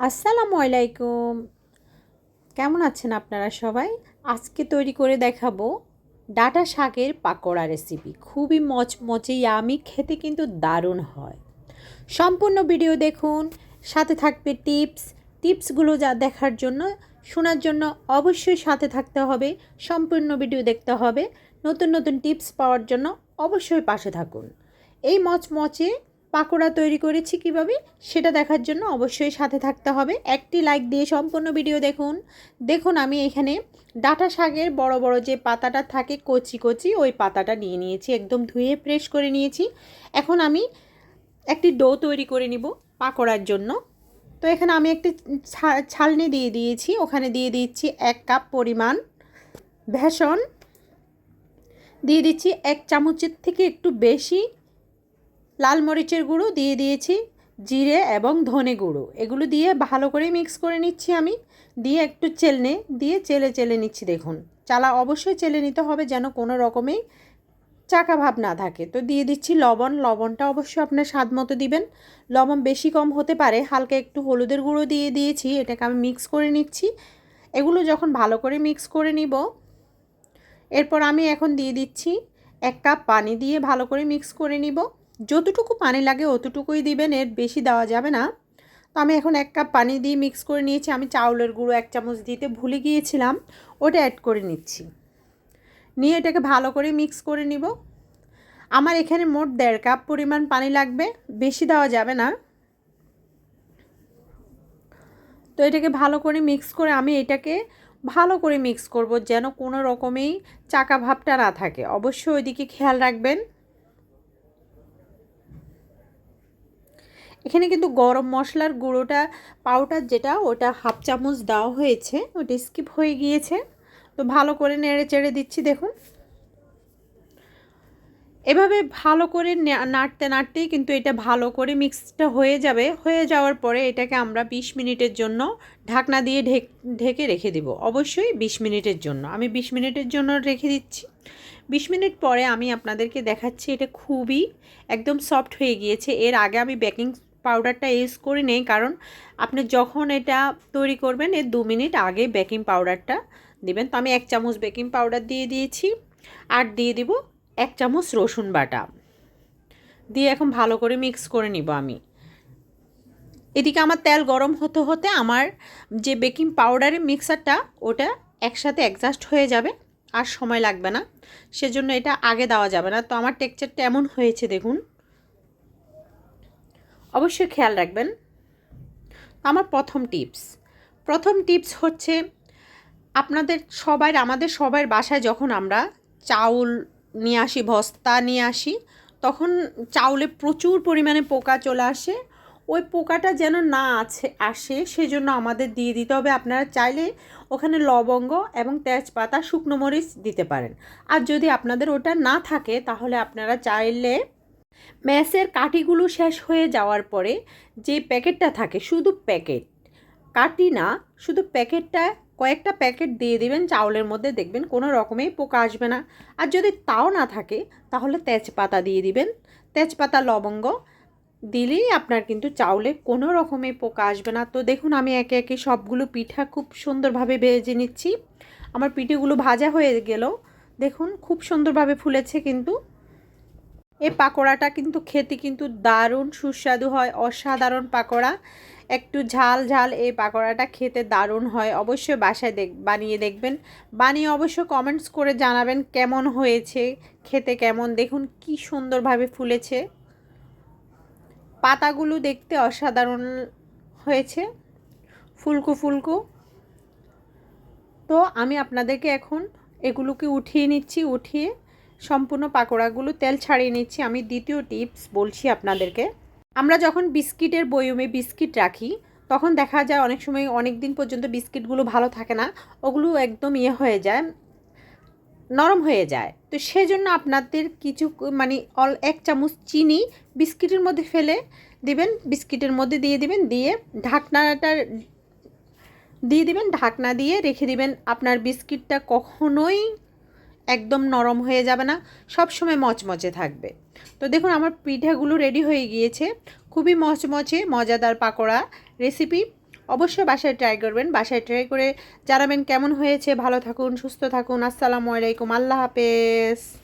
আসসালামু আলাইকুম। কেমন আছেন আপনারা সবাই? আজকে তৈরি করে দেখাবো ডাটা শাকের পাকোড়া রেসিপি খুবই মচমচে আমি খেতে কিন্তু দারুণ হয়। সম্পূর্ণ ভিডিও দেখুন। সাথে থাকবে টিপস টিপসগুলো যা দেখার জন্য, শোনার জন্য অবশ্যই সাথে থাকতে হবে। সম্পূর্ণ ভিডিও দেখতে হবে। নতুন নতুন টিপস পাওয়ার জন্য অবশ্যই পাশে থাকুন। এই মচমচে পাকোড়া তৈরি করেছি কীভাবে, সেটা দেখার জন্য অবশ্যই সাথে থাকতে হবে। একটি লাইক দিয়ে সম্পূর্ণ ভিডিও দেখুন। দেখুন আমি এখানে ডাটা শাকের বড় বড় যে পাতাটা থাকে, কচি কচি, ওই পাতাটা নিয়ে নিয়েছি। একদম ধুয়ে ফ্রেশ করে নিয়েছি। এখন আমি একটি ডো তৈরি করে নিব পাকোড়ার জন্য। তো এখানে আমি একটি ছালনি দিয়ে দিয়েছি। ওখানে দিয়ে দিচ্ছি এক কাপ পরিমাণ ভেষণ দিয়ে দিচ্ছি এক চামচের থেকে একটু বেশি লাল মরিচের গুঁড়ো দিয়ে দিয়েছি, জিরে এবং ধনে গুঁড়ো। এগুলো দিয়ে ভালো করে মিক্স করে নিচ্ছি আমি। দিয়ে একটু চেলনে, দিয়ে চেলে চেলে নিচ্ছি দেখুন। চালা অবশ্যই চেলে নিতে হবে যেন কোনো রকমেই চাকা ভাব না থাকে। তো দিয়ে দিচ্ছি লবণ। লবণটা অবশ্যই আপনার স্বাদ মতো দিবেন। লবণ বেশি কম হতে পারে। হালকা একটু হলুদের গুঁড়ো দিয়ে দিয়েছি, এটাকে আমি মিক্স করে নিচ্ছি। এগুলো যখন ভালো করে মিক্স করে নিব, এরপর আমি এখন দিয়ে দিচ্ছি এক কাপ পানি দিয়ে ভালো করে মিক্স করে নিব। যতটুকু পানি লাগে অতটুকুই দিবেন, এর বেশি দেওয়া যাবে না। তো আমি এখন এক কাপ পানি দিয়ে মিক্স করে নিয়েছি। আমি চাউলের গুঁড়ো এক চামচ দিতে ভুলে গিয়েছিলাম, ওটা অ্যাড করে নিচ্ছি। নিয়ে এটাকে ভালো করে মিক্স করে নিব। আমার এখানে মোট দেড় কাপ পরিমাণ পানি লাগবে, বেশি দেওয়া যাবে না। তো এটাকে ভালো করে মিক্স করে আমি এটাকে ভালো করে মিক্স করব যেন কোনো রকমেই চাকা ভাবটা না থাকে। অবশ্যই ওইদিকে খেয়াল রাখবেন। এখানে কিন্তু গরম মশলার গুঁড়োটা পাউডার যেটা, ওটা হাফ চামচ দেওয়া হয়েছে, ওটা স্কিপ হয়ে গিয়েছে। তো ভালো করে নেড়ে চেড়ে দিচ্ছি, দেখুন। এভাবে ভালো করে নাড়তে নাড়তেই কিন্তু এটা ভালো করে মিক্সটা হয়ে যাবে। হয়ে যাওয়ার পরে এটাকে আমরা ২০ মিনিটের জন্য ঢাকনা দিয়ে ঢেক, ঢেকে রেখে দিব। অবশ্যই ২০ মিনিটের জন্য। আমি ২০ মিনিটের জন্য রেখে দিচ্ছি। ২০ মিনিট পরে আমি আপনাদেরকে দেখাচ্ছি, এটা খুবই একদম সফট হয়ে গিয়েছে। এর আগে আমি বেকিং পাউডারটা ইউজ করি নেই, কারণ আপনি যখন এটা তৈরি করবেন, এর দু মিনিট আগে বেকিং পাউডারটা দিবেন। তো আমি এক চামচ বেকিং পাউডার দিয়ে দিয়েছি আর দিয়ে দিব এক চামচ রসুন বাটা। দিয়ে এখন ভালো করে মিক্স করে নিব আমি। এদিকে আমার তেল গরম হতে হতে আমার যে বেকিং পাউডারের মিক্সারটা ওটা একসাথে অ্যাডজাস্ট হয়ে যাবে আর সময় লাগবে না। সেজন্য এটা আগে দেওয়া যাবে না। তো আমার টেক্সচারটা এমন হয়েছে, দেখুন। অবশ্যই খেয়াল রাখবেন। আমার প্রথম টিপস। প্রথম টিপস হচ্ছে আপনাদের সবাই, আমাদের সবার বাসায় যখন আমরা চাউল নিয়ে আসি, বস্তা নিয়ে আসি, তখন চাউলে প্রচুর পরিমাণে পোকা চলে আসে। ওই পোকাটা যেন না আছে, আসে, সেজন্য আমাদের দিয়ে দিতে হবে। আপনারা চাইলে ওখানে লবঙ্গ এবং তেজপাতা, শুকনো মরিচ দিতে পারেন। আর যদি আপনাদের ওটা না থাকে, তাহলে আপনারা চাইলে ম্যাসের কাঠিগুলো শেষ হয়ে যাওয়ার পরে যে প্যাকেটটা থাকে, শুধু প্যাকেট। কাটি না, শুধু প্যাকেটটা, কয়েকটা প্যাকেট দিয়ে দিবেন, চাউলের মধ্যে দেখবেন কোনো রকমেই পোকা আসবে না। আর যদি তাও না থাকে, তাহলে তেজপাতা দিয়ে দিবেন। তেজপাতা, লবঙ্গ দিলেই আপনার কিন্তু চাউলে কোনো রকমে পোকা আসবে না। তো দেখুন, আমি একে একে সবগুলো পিঠা খুব সুন্দরভাবে ভেজে নিচ্ছি। আমার পিঠেগুলো ভাজা হয়ে গেল। দেখুন, খুব সুন্দরভাবে ফুলেছে কিন্তু। এই পাকোড়াটা কিন্তু খেতে কিন্তু দারুণ সুস্বাদু হয়, অসাধারণ পাকোড়া। একটু ঝাল ঝাল এই পাকোড়াটা খেতে দারুণ হয়, অবশ্যই বাসায় দেখ, বানিয়ে দেখবেন। বানিয়ে অবশ্য কমেন্টস করে জানাবেন কেমন হয়েছে, খেতে কেমন, দেখুন কি সুন্দরভাবে ফুলেছে। পাতাগুলো দেখতে অসাধারণ হয়েছে, ফুলকু ফুলকু। তো আমি আপনাদেরকে এখন এগুলোকে উঠিয়ে নিচ্ছি, উঠিয়ে সম্পূর্ণ পাকোড়াগুলো তেল ছাড়িয়ে নিচ্ছি। আমি দ্বিতীয় টিপস বলছি আপনাদেরকে। আমরা যখন বিস্কিটের বয়মে বিস্কিট রাখি, তখন দেখা যায় অনেক সময় অনেক দিন পর্যন্ত বিস্কিটগুলো ভালো থাকে না, ওগুলো একদম ইয়ে হয়ে যায়, নরম হয়ে যায়। তো সেজন্য আপনাদের কিছু মানে অল এক চামচ চিনি বিস্কিটের মধ্যে ফেলে দিবেন, বিস্কিটের মধ্যে দিয়ে দিবেন, দিয়ে ঢাকনাটা দিয়ে দিবেন, ঢাকনা দিয়ে রেখে দিবেন। আপনার বিস্কিটটা কখনোই একদম নরম হয়ে যাবে না সব সময় মচমচে থাকবে। তো দেখুন, আমার পিঠাগুলো রেডি হয়ে গিয়েছে। খুবই মচমচে, মজাদার পাকোড়া রেসিপি অবশ্যই বাসায় ট্রাই করবেন। বাসায় ট্রাই করে জানাবেন কেমন হয়েছে। ভালো থাকুন, সুস্থ থাকুন। আসসালামু আলাইকুম। আল্লাহ হাফেজ।